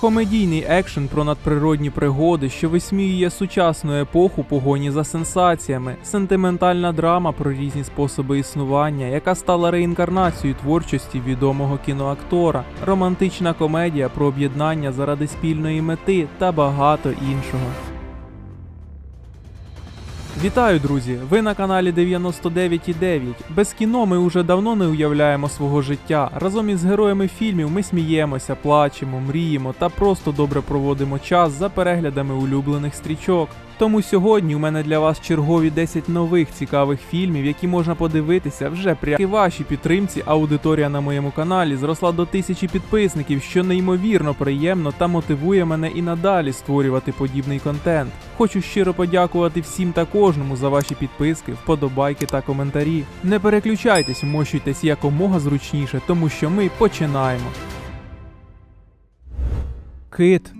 Комедійний екшен про надприродні пригоди, що висміює сучасну епоху погоні за сенсаціями, сентиментальна драма про різні способи існування, яка стала реінкарнацією творчості відомого кіноактора, романтична комедія про об'єднання заради спільної мети та багато іншого. Вітаю, друзі! Ви на каналі 99,9. Без кіно ми уже давно не уявляємо свого життя. Разом із героями фільмів ми сміємося, плачемо, мріємо та просто добре проводимо час за переглядами улюблених стрічок. Тому сьогодні у мене для вас чергові 10 нових цікавих фільмів, які можна подивитися вже при вашій підтримці. Аудиторія на моєму каналі зросла до тисячі підписників, що неймовірно приємно та мотивує мене і надалі створювати подібний контент. Хочу щиро подякувати всім та кожному за ваші підписки, вподобайки та коментарі. Не переключайтесь, вмощуйтесь якомога зручніше, тому що ми починаємо. Кит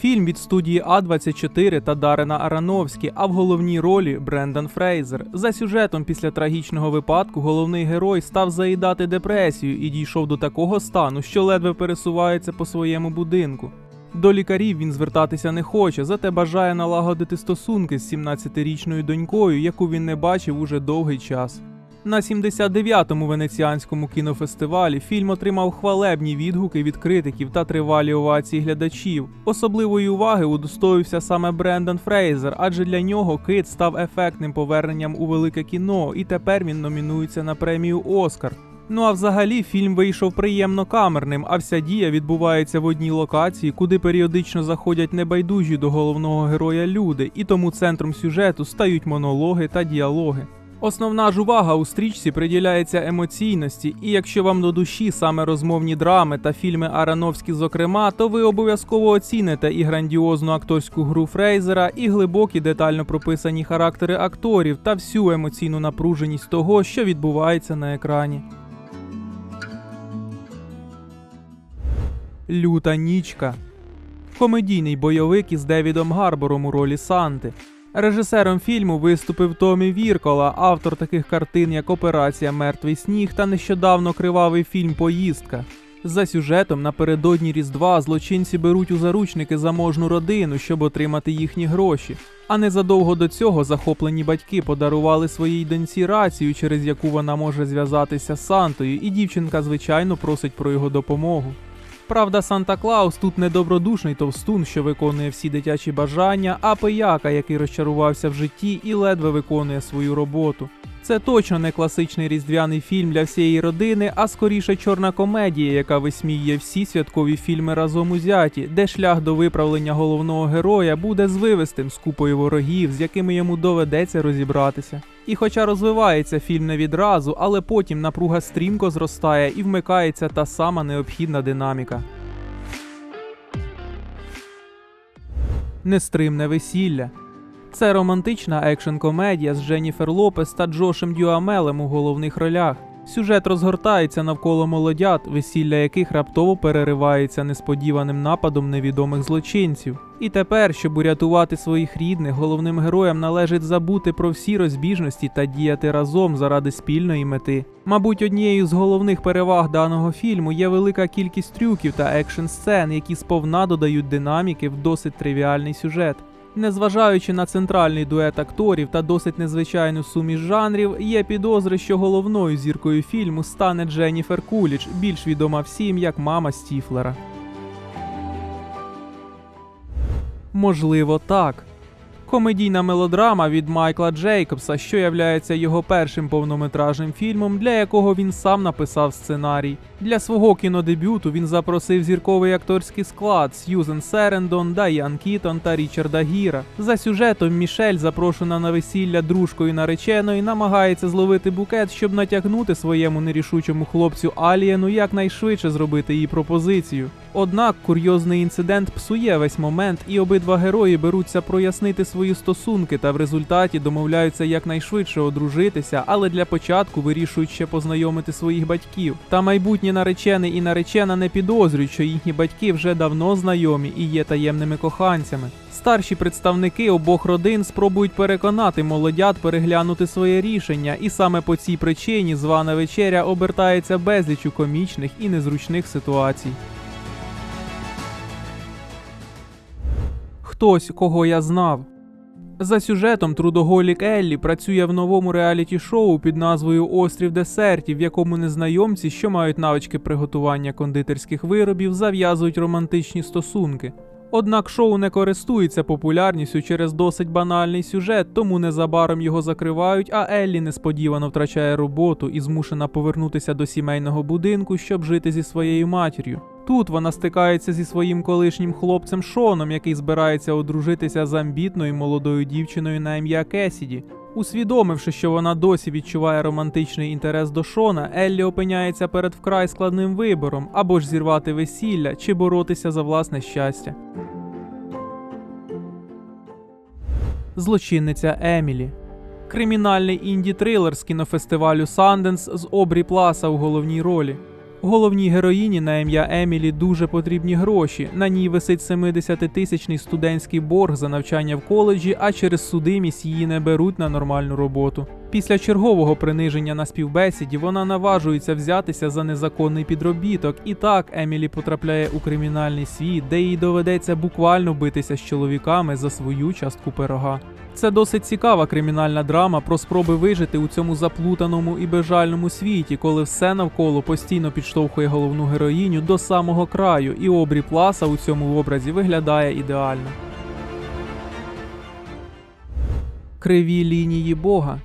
Фільм від студії А24 та Дарена Арановські, а в головній ролі Брендан Фрейзер. За сюжетом після трагічного випадку головний герой став заїдати депресію і дійшов до такого стану, що ледве пересувається по своєму будинку. До лікарів він звертатися не хоче, зате бажає налагодити стосунки з 17-річною донькою, яку він не бачив уже довгий час. На 79-му венеціанському кінофестивалі фільм отримав хвалебні відгуки від критиків та тривалі овації глядачів. Особливої уваги удостоївся саме Брендан Фрейзер, адже для нього кит став ефектним поверненням у велике кіно, і тепер він номінується на премію Оскар. Ну а взагалі фільм вийшов приємно камерним, а вся дія відбувається в одній локації, куди періодично заходять небайдужі до головного героя люди, і тому центром сюжету стають монологи та діалоги. Основна ж увага у стрічці приділяється емоційності, і якщо вам до душі саме розмовні драми та фільми Арановські, зокрема, то ви обов'язково оціните і грандіозну акторську гру Фрейзера, і глибокі детально прописані характери акторів та всю емоційну напруженість того, що відбувається на екрані. Люта нічка. Комедійний бойовик із Девідом Гарбором у ролі Санти. Режисером фільму виступив Томі Віркола, автор таких картин, як Операція Мертвий сніг та нещодавно кривавий фільм Поїздка. За сюжетом напередодні Різдва злочинці беруть у заручники заможну родину, щоб отримати їхні гроші. А незадовго до цього захоплені батьки подарували своїй доньці рацію, через яку вона може зв'язатися з Сантою, і дівчинка, звичайно, просить про його допомогу. Правда, Санта Клаус тут не добродушний товстун, що виконує всі дитячі бажання, а пияка, який розчарувався в житті і ледве виконує свою роботу. Це точно не класичний різдвяний фільм для всієї родини, а скоріше чорна комедія, яка висміює всі святкові фільми разом узяті, де шлях до виправлення головного героя буде звивистим з купою ворогів, з якими йому доведеться розібратися. І хоча розвивається фільм не відразу, але потім напруга стрімко зростає і вмикається та сама необхідна динаміка. Нестримне весілля. Це романтична екшн-комедія з Дженніфер Лопес та Джошем Дюамелем у головних ролях. Сюжет розгортається навколо молодят, весілля яких раптово переривається несподіваним нападом невідомих злочинців. І тепер, щоб урятувати своїх рідних, головним героям належить забути про всі розбіжності та діяти разом заради спільної мети. Мабуть, однією з головних переваг даного фільму є велика кількість трюків та екшн сцен, які сповна додають динаміки в досить тривіальний сюжет. Незважаючи на центральний дует акторів та досить незвичайну суміш жанрів, є підозри, що головною зіркою фільму стане Дженніфер Куліч, більш відома всім як мама Стіфлера. Можливо, так. Комедійна мелодрама від Майкла Джейкобса, що являється його першим повнометражним фільмом, для якого він сам написав сценарій. Для свого кінодебюту він запросив зірковий акторський склад Сьюзен Серендон, Дайан Кітон та Річарда Гіра. За сюжетом Мішель, запрошена на весілля дружкою нареченої, намагається зловити букет, щоб натягнути своєму нерішучому хлопцю Алієну якнайшвидше зробити їй пропозицію. Однак курйозний інцидент псує весь момент, і обидва герої беруться прояснити свої стосунки та в результаті домовляються якнайшвидше одружитися, але для початку вирішують ще познайомити своїх батьків. Та майбутні наречений і наречена не підозрюють, що їхні батьки вже давно знайомі і є таємними коханцями. Старші представники обох родин спробують переконати молодят переглянути своє рішення, і саме по цій причині звана вечеря обертається безлічу комічних і незручних ситуацій. Хтось, кого я знав. За сюжетом трудоголік Еллі працює в новому реаліті-шоу під назвою Острів десертів, в якому незнайомці, що мають навички приготування кондитерських виробів, зав'язують романтичні стосунки. Однак шоу не користується популярністю через досить банальний сюжет, тому незабаром його закривають, а Еллі несподівано втрачає роботу і змушена повернутися до сімейного будинку, щоб жити зі своєю матір'ю. Тут вона стикається зі своїм колишнім хлопцем Шоном, який збирається одружитися з амбітною молодою дівчиною на ім'я Кесіді. Усвідомивши, що вона досі відчуває романтичний інтерес до Шона, Еллі опиняється перед вкрай складним вибором або ж зірвати весілля, чи боротися за власне щастя. Злочинниця Емілі. Кримінальний інді-трилер з кінофестивалю Санденс з Обрі Пласа у головній ролі. Головній героїні на ім'я Емілі дуже потрібні гроші. На ній висить 70-тисячний студентський борг за навчання в коледжі, а через судимість її не беруть на нормальну роботу. Після чергового приниження на співбесіді вона наважується взятися за незаконний підробіток, і так Емілі потрапляє у кримінальний світ, де їй доведеться буквально битися з чоловіками за свою частку пирога. Це досить цікава кримінальна драма про спроби вижити у цьому заплутаному і безжальному світі, коли все навколо постійно підштовхує головну героїню до самого краю, і обрі пласа у цьому образі виглядає ідеально. Криві лінії Бога.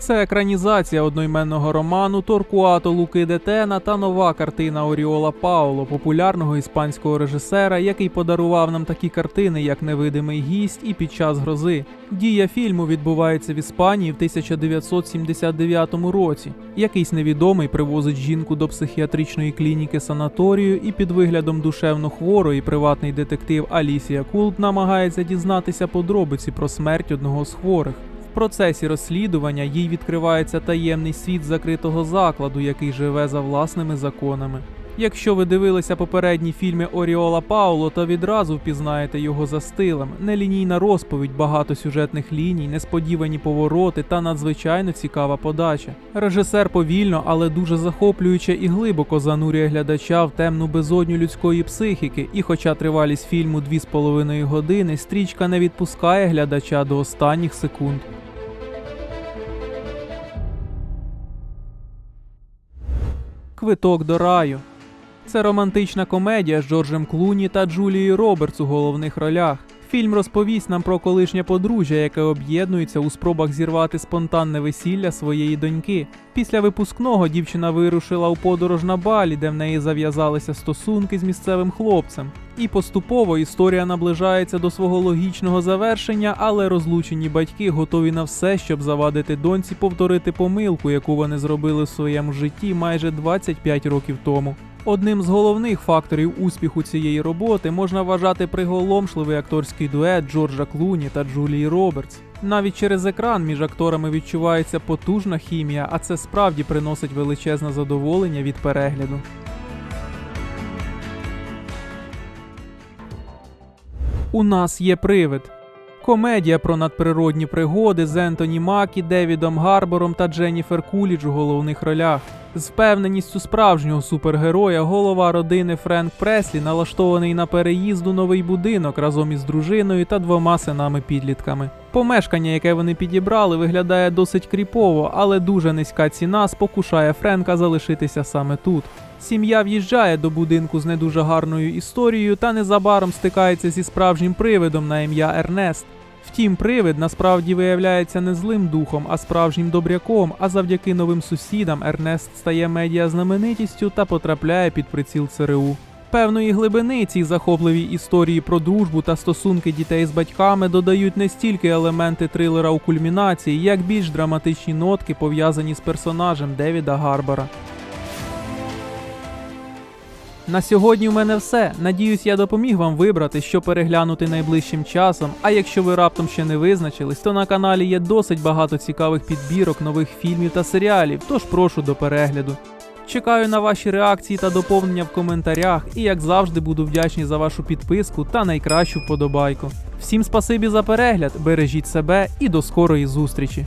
Це екранізація одноіменного роману Торкуато Луки Детена та нова картина Оріола Пауло, популярного іспанського режисера, який подарував нам такі картини, як Невидимий гість і Під час грози. Дія фільму відбувається в Іспанії в 1979 році. Якийсь невідомий привозить жінку до психіатричної клініки санаторію, і під виглядом душевно хворої приватний детектив Алісія Култ намагається дізнатися подробиці про смерть одного з хворих. Процесі розслідування їй відкривається таємний світ закритого закладу, який живе за власними законами. Якщо ви дивилися попередні фільми Оріола Пауло, то відразу впізнаєте його за стилем. Нелінійна розповідь, багато сюжетних ліній, несподівані повороти та надзвичайно цікава подача. Режисер повільно, але дуже захоплююче і глибоко занурює глядача в темну безодню людської психіки, і хоча тривалість фільму 2,5 години, стрічка не відпускає глядача до останніх секунд. Квиток до раю. Це романтична комедія з Джорджем Клуні та Джулією Робертс у головних ролях. Фільм розповість нам про колишнє подружжя, яке об'єднується у спробах зірвати спонтанне весілля своєї доньки. Після випускного дівчина вирушила у подорож на балі, де в неї зав'язалися стосунки з місцевим хлопцем. І поступово історія наближається до свого логічного завершення, але розлучені батьки готові на все, щоб завадити доньці повторити помилку, яку вони зробили в своєму житті майже 25 років тому. Одним з головних факторів успіху цієї роботи можна вважати приголомшливий акторський дует Джорджа Клуні та Джулії Робертс. Навіть через екран між акторами відчувається потужна хімія, а це справді приносить величезне задоволення від перегляду. У нас є привид. Комедія про надприродні пригоди з Ентоні Макі, Девідом Гарбором та Дженніфер Кулідж у головних ролях. З впевненістю справжнього супергероя голова родини Френк Преслі налаштований на переїзд у новий будинок разом із дружиною та двома синами-підлітками. Помешкання, яке вони підібрали, виглядає досить кріпово, але дуже низька ціна спокушає Френка залишитися саме тут. Сім'я в'їжджає до будинку з не дуже гарною історією та незабаром стикається зі справжнім привидом на ім'я Ернест. Втім, привид насправді виявляється не злим духом, а справжнім добряком. А завдяки новим сусідам Ернест стає медіа-знаменитістю та потрапляє під приціл ЦРУ. Певної глибини цій захопливій історії про дружбу та стосунки дітей з батьками додають не стільки елементи трилера у кульмінації, як більш драматичні нотки, пов'язані з персонажем Девіда Гарбора. На сьогодні в мене все. Надіюсь, я допоміг вам вибрати, що переглянути найближчим часом. А якщо ви раптом ще не визначились, то на каналі є досить багато цікавих підбірок нових фільмів та серіалів, тож прошу до перегляду. Чекаю на ваші реакції та доповнення в коментарях, і як завжди буду вдячний за вашу підписку та найкращу вподобайку. Всім спасибі за перегляд, бережіть себе і до скорої зустрічі!